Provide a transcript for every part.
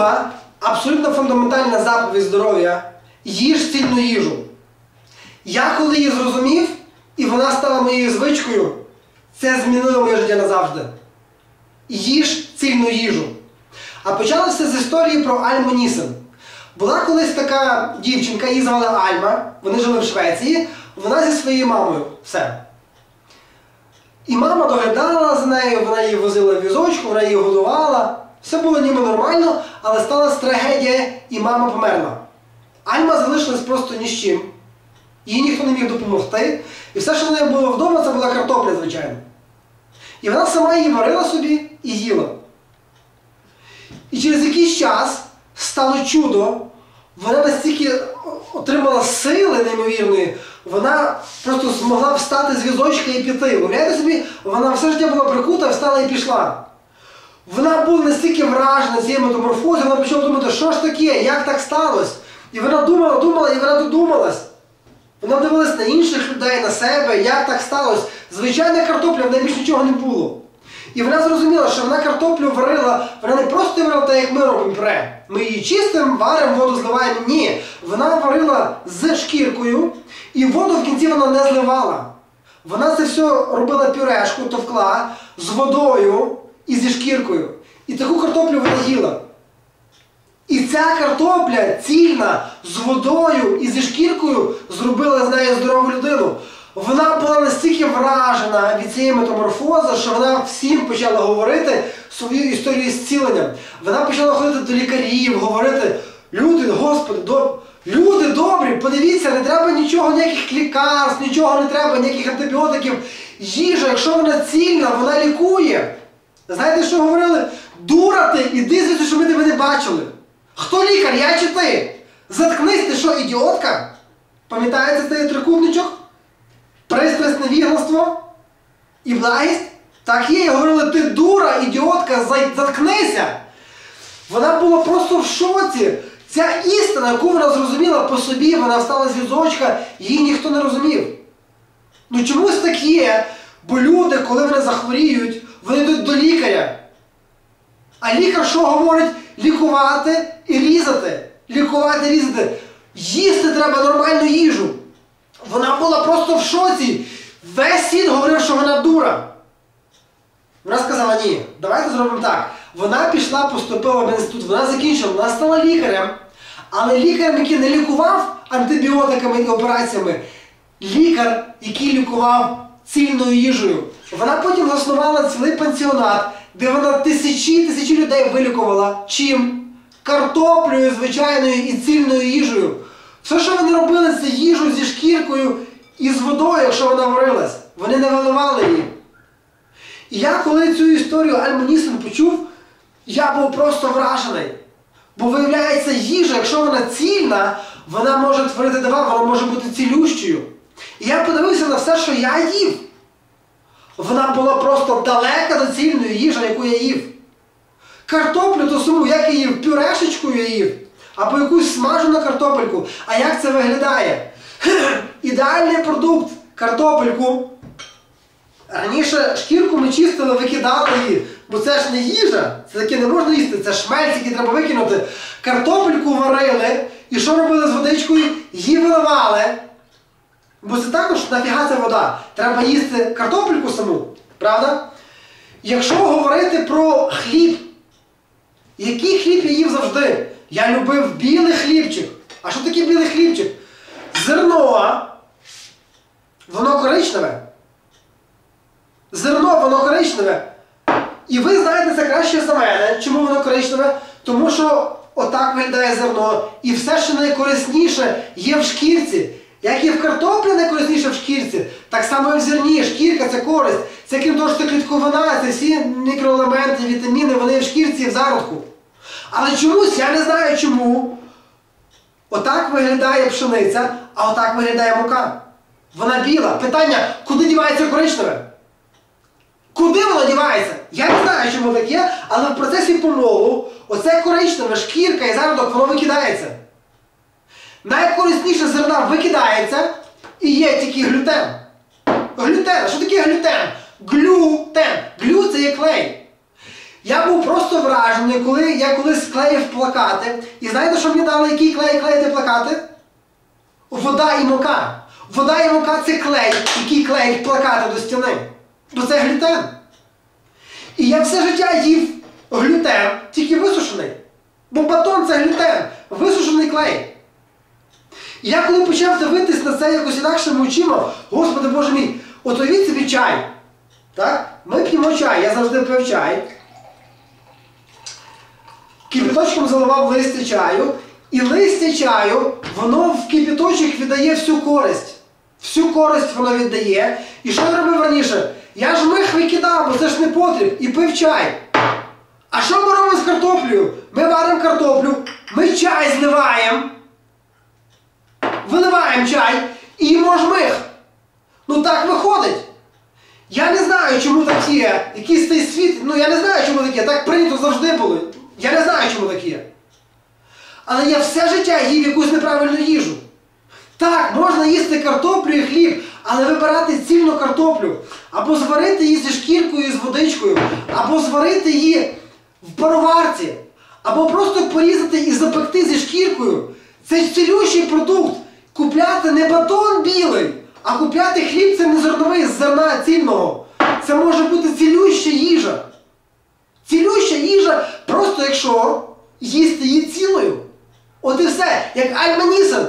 друга абсолютно фундаментальна заповідь здоров'я їж цільну їжу. Я коли її зрозумів, і вона стала моєю звичкою, це змінило моє життя назавжди. Їж цільну їжу. А почалося з історії про Альму Нісен. Була колись така дівчинка, її звали Альма, вони жили в Швеції, вона зі своєю мамою. Все. І мама доглядала за нею, вона її возила в візочку, вона її годувала. Все було ніби нормально, але сталася трагедія, і мама померла. Альма залишилась просто ні з чим. Їй ніхто не міг допомогти. І все, що в неї було вдома, це була картопля, звичайно. І вона сама її варила собі і їла. І через якийсь час стало чудо, вона настільки отримала сили неймовірної, вона просто змогла встати з візочка і піти. Уявляєте собі, вона все життя була прикута, встала і пішла. Вона була настільки вражена цією метаморфозою, вона почала думати, що ж таке, як так сталося. І вона думала, думала, і вона додумалась. Вона дивилась на інших людей, на себе, як так сталося. Звичайна картопля, в неї більше нічого не було. І вона зрозуміла, що вона картоплю варила, вона не просто варила так, як ми робимо пюре. Ми її чистимо, варимо, воду зливаємо. Ні. Вона варила з шкіркою, і воду в кінці вона не зливала. Вона це все робила пюрешку, товкла з водою і зі шкіркою. І таку картоплю вона їла. І ця картопля цільна з водою і зі шкіркою зробила з нею здорову людину. Вона була настільки вражена від цієї метаморфози, що вона всім почала говорити свою історію зцілення. Вона почала ходити до лікарів, говорити, люди, Господи, доб... люди добрі, подивіться, не треба нічого, ніяких лікарств, нічого не треба, ніяких антибіотиків. Їжа, якщо вона цільна, вона лікує. Знаєте, що говорили? Дура ти, іди звідси, що ми тебе не бачили. Хто лікар, я чи ти? Заткнись, ти що, ідіотка? Пам'ятаєте цей трикутничок? Пристрасне вігластво і благість? Так є, говорили, ти дура, ідіотка, заткнися. Вона була просто в шоці. Ця істина, яку вона зрозуміла по собі, вона встала з її ніхто не розумів. Ну чомусь так є, бо люди, коли вони захворіють, вони йдуть до лікаря. А лікар що говорить? Лікувати і різати. Лікувати і різати. Їсти треба нормальну їжу. Вона була просто в шоці. Весь світ говорив, що вона дура. Вона сказала, ні, давайте зробимо так. Вона пішла, поступила в інститут, вона закінчила, вона стала лікарем. Але лікарем, який не лікував антибіотиками і операціями, лікар, який лікував цільною їжею. Вона потім заснувала цілий пансіонат, де вона тисячі тисячі людей вилікувала. Чим? Картоплею, звичайною і цільною їжею. Все, що вони робили, це їжу зі шкіркою і з водою, якщо вона варилась. Вони не виливали її. І я коли цю історію Альмонісен почув, я був просто вражений. Бо виявляється, їжа, якщо вона цільна, вона може творити дива, вона може бути цілющою. І я подивився на все, що я їв. Вона була просто далека до цільної їжі, яку я їв. Картоплю то саму, як я їв, пюрешечку я їв, або якусь смажену картопельку. А як це виглядає? Ідеальний продукт картопельку. Раніше шкірку ми чистили, викидали її, бо це ж не їжа, це таке не можна їсти, це шмельці, які треба викинути. Картопельку варили і що робили з водичкою? Її виливали. Бо це також нафіга ця вода. Треба їсти картопельку саму, правда? Якщо говорити про хліб, який хліб я їв завжди? Я любив білий хлібчик. А що таке білий хлібчик? Зерно, воно коричневе. Зерно, воно коричневе. І ви знаєте це краще за мене. Чому воно коричневе? Тому що отак виглядає зерно. І все, що найкорисніше, є в шкірці. Як і в картоплі найкорисніше в шкірці, так само і в зерні. Шкірка це користь. Це крім того, що це клітковина, це всі мікроелементи, вітаміни, вони в шкірці і в зародку. Але чомусь, я не знаю чому. Отак виглядає пшениця, а отак виглядає мука. Вона біла. Питання, куди дівається коричневе? Куди воно дівається? Я не знаю, чому так є, але в процесі помолу оце коричневе, шкірка і зародок, воно викидається. Найкорисніше зерна викидається і є тільки глютен. Глютен. Що таке глютен? Глютен. Глю це є клей. Я був просто вражений, коли я колись склеїв плакати. І знаєте, що мені дали, який клей клеїти плакати? Вода і мука. Вода і мука це клей, який клеїть плакати до стіни. Бо це глютен. І я все життя їв глютен, тільки висушений. Бо батон це глютен, висушений клей. І я коли почав дивитись на це якось інакшими очима, Господи Боже мій, от собі чай. Так? Ми п'ємо чай, я завжди пив чай. Кипяточком заливав листя чаю, і листя чаю, воно в кипяточок віддає всю користь. Всю користь воно віддає. І що я робив раніше? Я ж мих викидав, бо це ж не потріб, і пив чай. А що ми робимо з картоплею? Ми варимо картоплю, ми чай зливаємо, виливаємо чай і їмо ж мих. Ну так виходить. Я не знаю, чому так є. Якийсь цей світ, ну я не знаю, чому таке. Так прийнято завжди було. Я не знаю, чому так є. Але я все життя їв якусь неправильну їжу. Так, можна їсти картоплю і хліб, але вибирати цільну картоплю. Або зварити її зі шкіркою і з водичкою, або зварити її в пароварці, або просто порізати і запекти зі шкіркою. Це цілющий продукт. Купляти не батон білий, а купляти хліб це не зерновий з зерна цільного. Це може бути цілюща їжа. Цілюща їжа, просто якщо їсти її цілою. От і все, як Альманісен.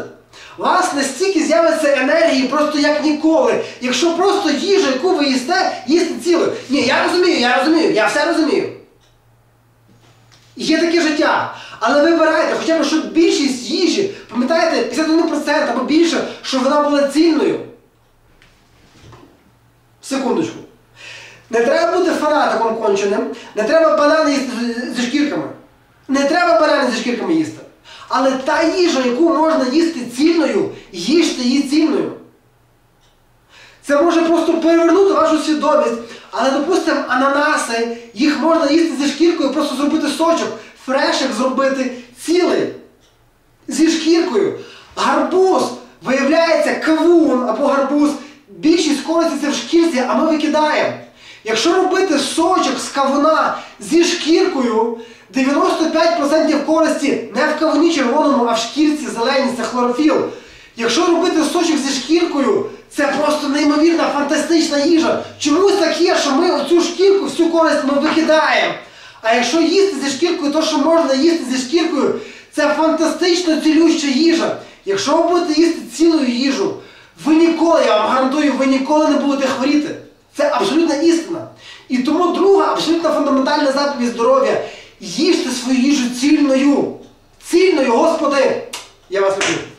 У вас настільки з'явиться енергії просто як ніколи. Якщо просто їжа, яку ви їсте, їсти цілою. Ні, я розумію, я розумію, я все розумію. Є таке життя. Але вибирайте, хоча б щоб більшість їжі, пам'ятаєте, 51% або більше, щоб вона була цільною. Секундочку. Не треба бути фанатиком конченим, не треба банани їсти зі шкірками. Не треба банани зі шкірками їсти. Але та їжа, яку можна їсти цільною, їжте її цільною. Це може просто перевернути вашу свідомість. Але, допустимо, ананаси, їх можна їсти зі шкіркою, просто зробити сочок, фрешик зробити цілий. Зі шкіркою. Гарбуз, виявляється, кавун або гарбуз. Більшість користі це в шкірці, а ми викидаємо. Якщо робити сочок з кавуна зі шкіркою, 95% користі не в кавуні червоному, а в шкірці зеленій, це хлорофіл. Якщо робити сочок зі шкіркою, це просто неймовірна, фантастична їжа. Чомусь так є, що ми оцю шкірку, всю користь ми викидаємо. А якщо їсти зі шкіркою, то що можна їсти зі шкіркою, це фантастично цілюща їжа. Якщо ви будете їсти цілу їжу, ви ніколи, я вам гарантую, ви ніколи не будете хворіти. Це абсолютна істина. І тому друга абсолютно фундаментальна заповідь здоров'я. Їжте свою їжу цільною. Цільною, Господи! Я вас люблю.